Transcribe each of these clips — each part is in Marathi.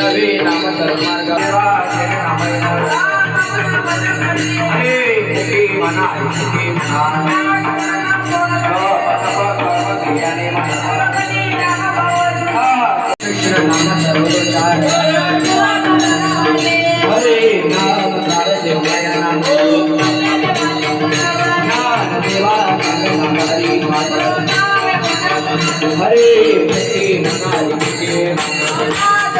నవే హరే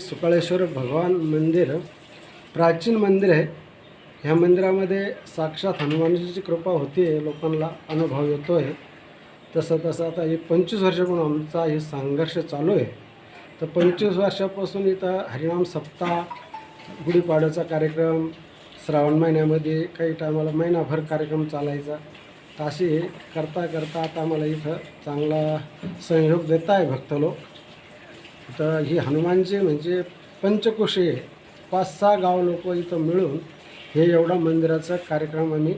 सुकाळेश्वर भगवान मंदिर प्राचीन मंदिर आहे ह्या मंदिरामध्ये साक्षात हनुमानजीची कृपा होती आहे लोकांना अनुभव येतो आहे तसं तसं आता हे पंचवीस वर्षापूर्ण आमचा हे संघर्ष चालू आहे. तर पंचवीस वर्षापासून इथं हरिनाम सप्ताह गुढीपाडव्याचा कार्यक्रम श्रावण महिन्यामध्ये काही टायमाला महिनाभर कार्यक्रम चालायचा. तर असे करता करता आता आम्हाला इथं चांगला सहयोग देत आहे भक्त लोक. तर ही हनुमानजी म्हणजे पंचकोशी पाच सहा गाव लोक इथं मिळून हे एवढा मंदिराचा कार्यक्रम आम्ही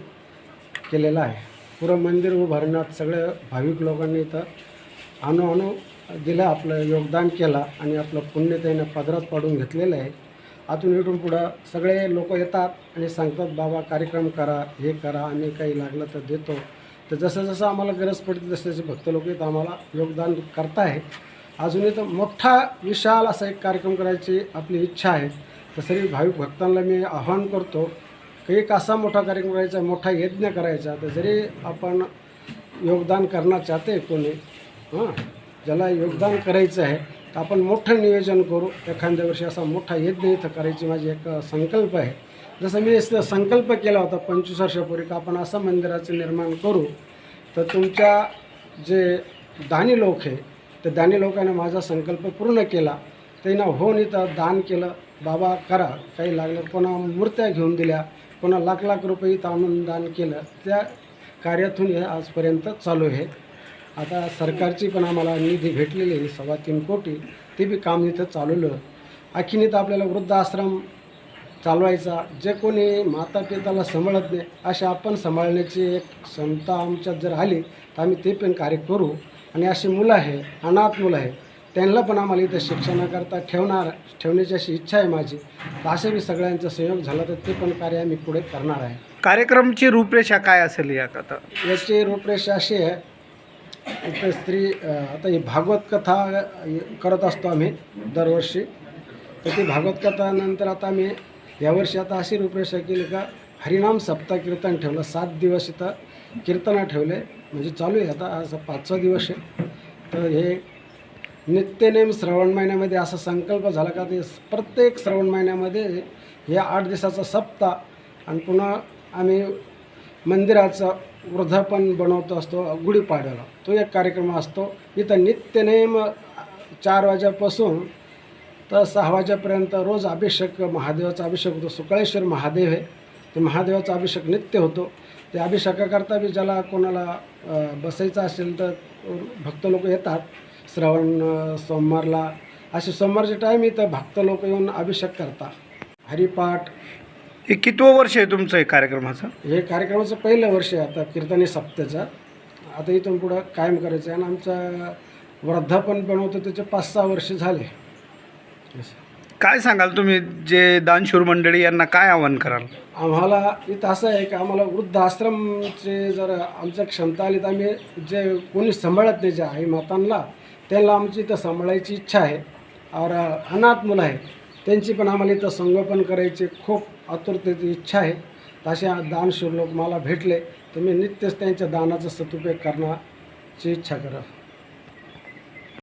केलेला आहे. पुरं मंदिर उभारण्यात सगळ्या भाविक लोकांनी इथं अणू अणू दिलं आपलं योगदान केला आणि आपलं पुण्य पदरात पाडून घेतलेलं आहे. आतून इथून पुढं सगळे लोक येतात आणि सांगतात बाबा कार्यक्रम करा हे करा आणि काही लागलं तर देतो. तर जसं जसं आम्हाला गरज पडते तसे तसे भक्त लोक इथं आम्हाला योगदान करताय अजून इथं मोठा विशाल असा एक कार्यक्रम करायची आपली इच्छा आहे. तर सर्व भाविक भक्तांना मी आवाहन करतो की एक असा मोठा कार्यक्रम करायचा मोठा यज्ञ करायचा तर जरी आपण योगदान करणार चाहते कोणी हां ज्याला योगदान करायचं आहे तर आपण मोठं नियोजन करू. एखाद्या वर्षी असा मोठा यज्ञ इथं करायची माझी एक संकल्प आहे. जसं मी संकल्प केला होता पंचवीस वर्षापूर्वी का आपण असं मंदिराचं निर्माण करू तर तुमच्या जे दानी लोक आहे त्या दानी लोकांनी माझा संकल्प पूर्ण केला. त्यांना होऊन इथं दान केलं. बाबा करा काही लागलं कोणा मूर्त्या घेऊन दिल्या कोणा लाख लाख रुपये इथं आणून दान केलं. त्या कार्यातून हे आजपर्यंत चालू आहे. आता सरकारची पण आम्हाला निधी भेटलेली आहे सव्वा तीन कोटी. ते बी काम इथं चालवलं आणखीन तर आपल्याला वृद्धाश्रम चालवायचा. जे कोणी माता पिताला सांभाळत नाही अशा आपण सांभाळण्याची एक क्षमता आमच्यात जर आली तर आम्ही ते पण कार्य करू. आणि अशी मुलं आहे अनाथ मुलं आहे त्यांना पण आम्हाला इथं शिक्षणाकरता ठेवणार ठेवण्याची अशी इच्छा आहे माझी. तर असे बी सगळ्यांचा सहयोग झाला तर ते पण कार्य आम्ही पुढे करणार आहे. कार्यक्रमची रूपरेषा काय असेल या कथा? याची रूपरेषा अशी आहे इथं स्त्री अं, आता ही भागवत कथा करत असतो आम्ही दरवर्षी. तर ती भागवत कथानंतर आता आम्ही यावर्षी आता अशी रूपरेषा केली का हरिनाम सप्ताह कीर्तन ठेवलं सात दिवस इथं कीर्तनं ठेवले. म्हणजे चालू आहे आता आज पाचवा दिवस आहे. तर हे नित्यनेम श्रावण महिन्यामध्ये असा संकल्प झाला का ते प्रत्येक श्रावण महिन्यामध्ये हे आठ दिवसाचा सप्ताह आणि पुन्हा आम्ही मंदिराचा वृद्धापन बनवतो असतो गुढीपाड्याला तो एक कार्यक्रम असतो. इथं नित्यनेम चार वाजेपासून तर सहा वाजेपर्यंत रोज अभिषेक महादेवाचा अभिषेक होतो. सुकळेश्वर महादेव आहे. ते महादेवाचा अभिषेक नित्य होतो. ते अभिषेकाकरता बी ज्याला कोणाला बसायचं असेल तर भक्त लोक येतात. श्रावण सोमवारला. असे सोमवारचे टाईम इथं भक्त लोक येऊन अभिषेक करतात. हरिपाठ. हे कितवं वर्ष आहे तुमचं हे कार्यक्रमाचं? हे कार्यक्रमाचं पहिलं वर्ष आहे आता कीर्तनी सप्त्याचं आता इथून पुढं कायम करायचं आहे आणि आमचं वृद्धापन बनवतो त्याचे पाच सहा वर्ष झाले. काय सांगाल तुम्ही जे दानशूर मंडळी यांना काय आवाहन कराल? आम्हाला इथं असं आहे की आम्हाला वृद्धाश्रमचे जर आमच्या क्षमता आली तर आम्ही जे कोणी सांभाळत नाही जे आई मातांना त्यांना आमची इथं सांभाळायची इच्छा आहे. और अनाथ मुलं आहेत. त्यांची पण आम्हाला इथं संगोपन करायची खूप आतुरतेची इच्छा आहे. तसे दानशूर लोक मला भेटले. तर मी नित्यच त्यांच्या दानाचा सदुपयोग करण्याची इच्छा करा.